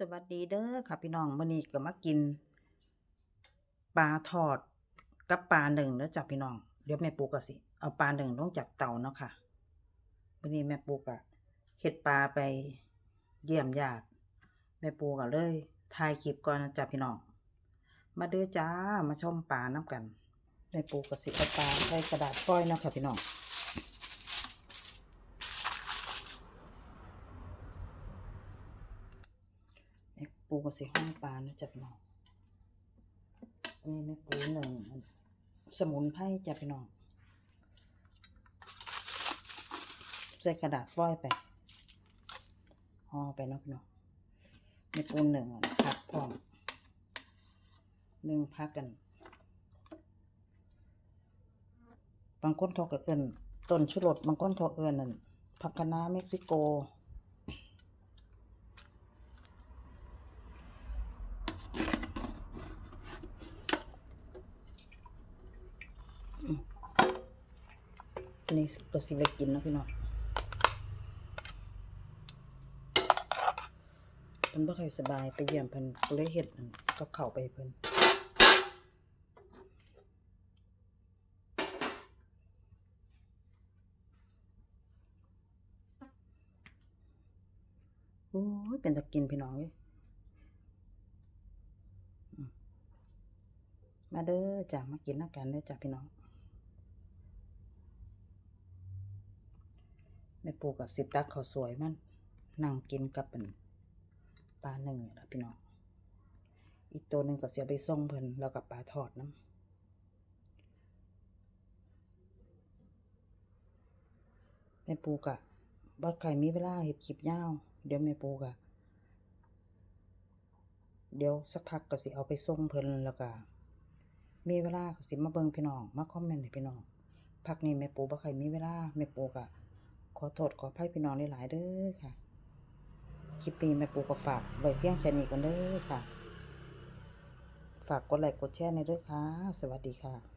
สวัสดีเด้อค่ะพี่น้องมื้อนี้ก็มากินปลาทอดกับปลาหนึ่งเด้อจ้ะพี่น้องเดี๋ยวแม่ปูก็สิเอาปลาหนึ่งลงจากเตาเนาะค่ะมื้อนี้แม่ปูก็เฮ็ดปลาไปเยี่ยมญาติแม่ปูก็เลยถ่ายคลิปก่อนนะจ้ะพี่น้องมาเด้อจ้ามาชมปลาน้ำกันแม่ปูก็สิเอาปลาใส่กระดาษฟอยล์เนาะค่ะพี่น้อง แม่ปูก็สิห้องปลานะจ๊ะพี่น้องอันนี้แม่ปูหนึ่งสมุนไพรจ้ะพี่น้องใส่กระดาษฟอยไปห่อไปเนาะพี่น้องแม่ปูหนึ่งพักพร้อมหนึ่งพักกัน บางคนเขาก็เอิ้นต้นชุรสบางคนเขาเอิ้นนั่นผักคะน้าเม็กซิโก อันนี้ก็สิไปกินนะพี่น้องเพิ่นบ่ค่อยสบายไปเยี่ยมเพิ่นก็เลยเฮ็ดกับข้าวไปเพิ่นโอ้ยเป็นตะกินพี่น้องเว้ยมมาเด้อจ้ะมากินน้ำกันเด้อจ้ะพี่น้อง ม่ปูกับสิตักเขาวสวยมันนั่งกินกับเป็นปลาหนึ่งนะพี่น้อง อีกตัวหนึ่งก็เสียไปส่งเพิ่นแล้วกับปลาทอดน้ำแม่ปูกะบ่ใครมีเวลาเฮ็ดคลิปยาว เดี๋ยวแม่ปูกะเดี๋ยวสักพักก็สิเอาไปส่งเพิ่นแล้วก็มีเวลาก็สิมาเบิ่งพี่น้อง มาคอมเมนต์ให้พี่น้องพักนี้แม่ปูบ่ค่อยมีเวลาแม่ปูกะ ขอโทษขออภัยพี่น้องหลาย ๆ เด้อค่ะ คลิปนี้แม่ปูก็ฝากไว้เพียงแค่นี้ก่อนเด้อค่ะ ฝากกดไลค์กดแชร์ในเด้อค่ะ สวัสดีค่ะ